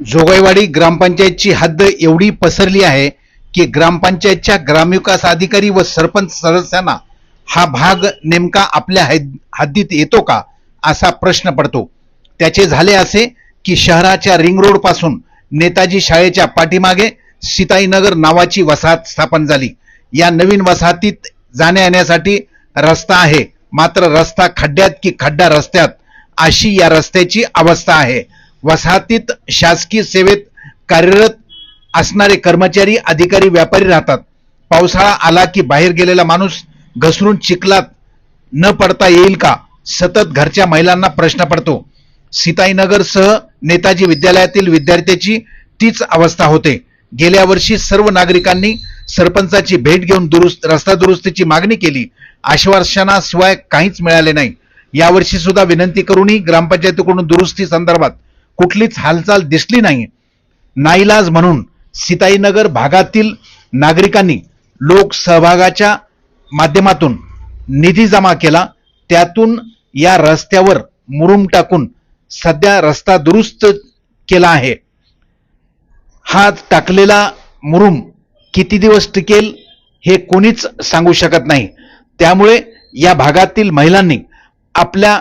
जोगाईवाडी ग्रामपंचायतची हद्द एवढी पसरली आहे की ग्रामपंचायतच्या ग्रामविकास अधिकारी व सरपंच सदस्यांना हा भाग नेमका आपल्या हद्दीत येतो का असा प्रश्न पडतो. त्याचे झाले असे की शहराच्या रिंग रोडपासून नेताजी शाळेच्या पाठीमागे सीताईनगर नावाची वसाहत स्थापन झाली. या नवीन वसाहतीत जाण्या येण्यासाठी रस्ता आहे. मात्र रस्ता खड्ड्यात की खड्डा रस्त्यात अशी या रस्त्याची अवस्था आहे. वसाहतीत शासकीय सेवेत कार्यरत असणारे कर्मचारी अधिकारी व्यापारी राहतात. पावसाळा आला की बाहेर गेलेला माणूस घसरून चिखलात न पडता येईल का? सतत घरच्या महिलांना प्रश्न पडतो. सीताईनगरसह नेताजी विद्यालयातील विद्यार्थ्याची तीच अवस्था होते. गेल्या वर्षी सर्व नागरिकांनी सरपंचाची भेट घेऊन दुरुस्त रस्ता दुरुस्तीची मागणी केली. आश्वासनाशिवाय काहीच मिळाले नाही. यावर्षी सुद्धा विनंती करूनही ग्रामपंचायतीकडून दुरुस्ती संदर्भात कुठलीच हालचाल दिसली नाही नाईलाज म्हणून सीताईनगर भागातील नागरिकांनी लोक सहभागाच्या माध्यमातून निधी जमा केला. त्यातून या रस्त्यावर मुरुम टाकून सध्या रस्ता दुरुस्त केला आहे. हा टाकलेला मुरुम किती दिवस टिकेल हे कोणीच सांगू शकत नाही. त्यामुळे या भागातील महिलांनी आपल्या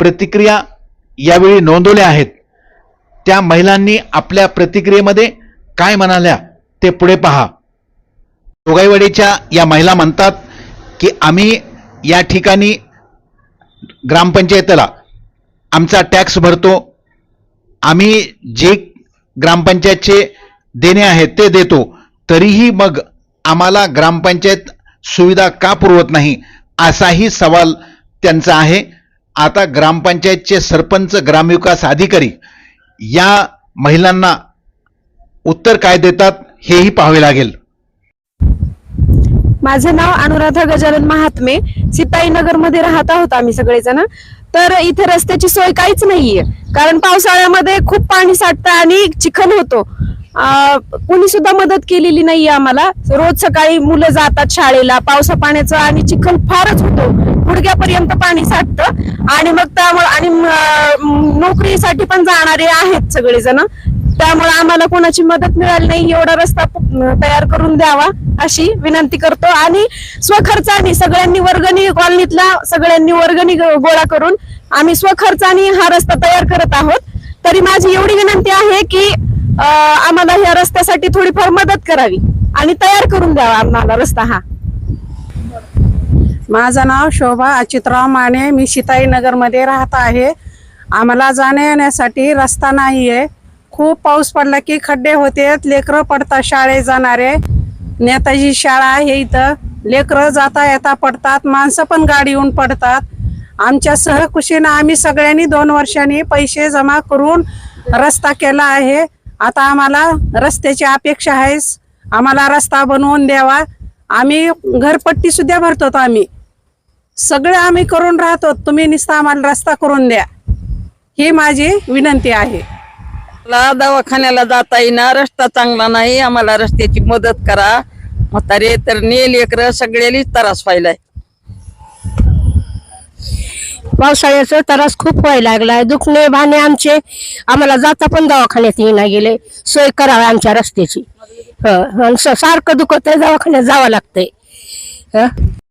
प्रतिक्रिया यावेळी नोंदवल्या आहेत. त्या महिलांनी आपल्या प्रतिक्रियेमध्ये काय म्हणाल्या ते पुढे पहा. जोगाईवाडीच्या या महिला म्हणतात की आम्ही या ठिकाणी ग्रामपंचायतीला आमचा टॅक्स भरतो. आम्ही जे ग्रामपंचायतचे देणे आहेत ते देतो. तरीही मग आम्हाला ग्रामपंचायत सुविधा का पुरवत नाही? असाही सवाल त्यांचा आहे. आता ग्रामपंचायतचे सरपंच ग्रामविकास अधिकारी या महिलांना उत्तर काय देतात हेही पाहावे लागेल. माझं नाव अनुराधा गजानन महात्मे. सीताईनगरमध्ये राहत आहोत आम्ही सगळेजण. तर इथे रस्त्याची सोय काहीच नाहीये. कारण पावसाळ्यामध्ये खूप पाणी साठतं आणि चिखल होतो. कोणी सुद्धा मदत केलेली नाहीये आम्हाला. रोज सकाळी मुलं जातात शाळेला पावसा पाण्याचं आणि चिखल फारच होतो. गुडघ्यापर्यंत पाणी साठतं. आणि मग त्यामुळे आणि नोकरीसाठी पण जाणारे आहेत सगळेजण. त्यामुळे आम्हाला कोणाची मदत मिळाली नाही एवढा रस्ता तयार करून द्यावा अशी विनंती करतो. आणि स्वखर्चाने सगळ्यांनी वर्गणी कॉलनीतला सगळ्यांनी वर्गणी गोळा करून आम्ही स्वखर्चाने हा रस्ता तयार करत आहोत. तरी माझी एवढी विनंती आहे की आम्हाला ह्या रस्त्यासाठी थोडीफार मदत करावी आणि तयार करून द्यावा आम्हाला रस्ता हा. माझं नाव शोभा अचितराव माने. मी मध्ये राहत आहे. आम्हाला जाण्या येण्यासाठी रस्ता नाही आहे खूप पाऊस पडला की खड्डे होते. लेकरं पडतात शाळेत जाणारे. नेताजी शाळा आहे इथं. लेकरं जाता येता पडतात. माणसं पण गाडी येऊन पडतात. आमच्या सहकुशीनं आम्ही सगळ्यांनी दोन वर्षांनी पैसे जमा करून रस्ता केला आहे. आता आम्हाला रस्त्याची अपेक्षा आहेस आम्हाला रस्ता बनवून द्यावा. आम्ही घरपट्टी सुद्धा भरतो आम्ही. सगळे आम्ही करून राहतो. तुम्ही नुसता आम्हाला रस्ता करून द्या. ही माझी विनंती आहे. मला दवाखान्याला जाता येईना रस्ता चांगला नाही आम्हाला रस्त्याची मदत करा. म्हातारे तर नेल लेकर सगळ्यालीच त्रास व्हायलाय. पावसाळ्याचा त्रास खूप व्हायला लागलाय. दुखणे भाणे आमचे आम्हाला जाता पण दवाखान्यात येईना गेले. सोय करावी आमच्या रस्त्याची. हं, सारखं दुखत आहे दवाखान्यात जावं लागतंय. हं.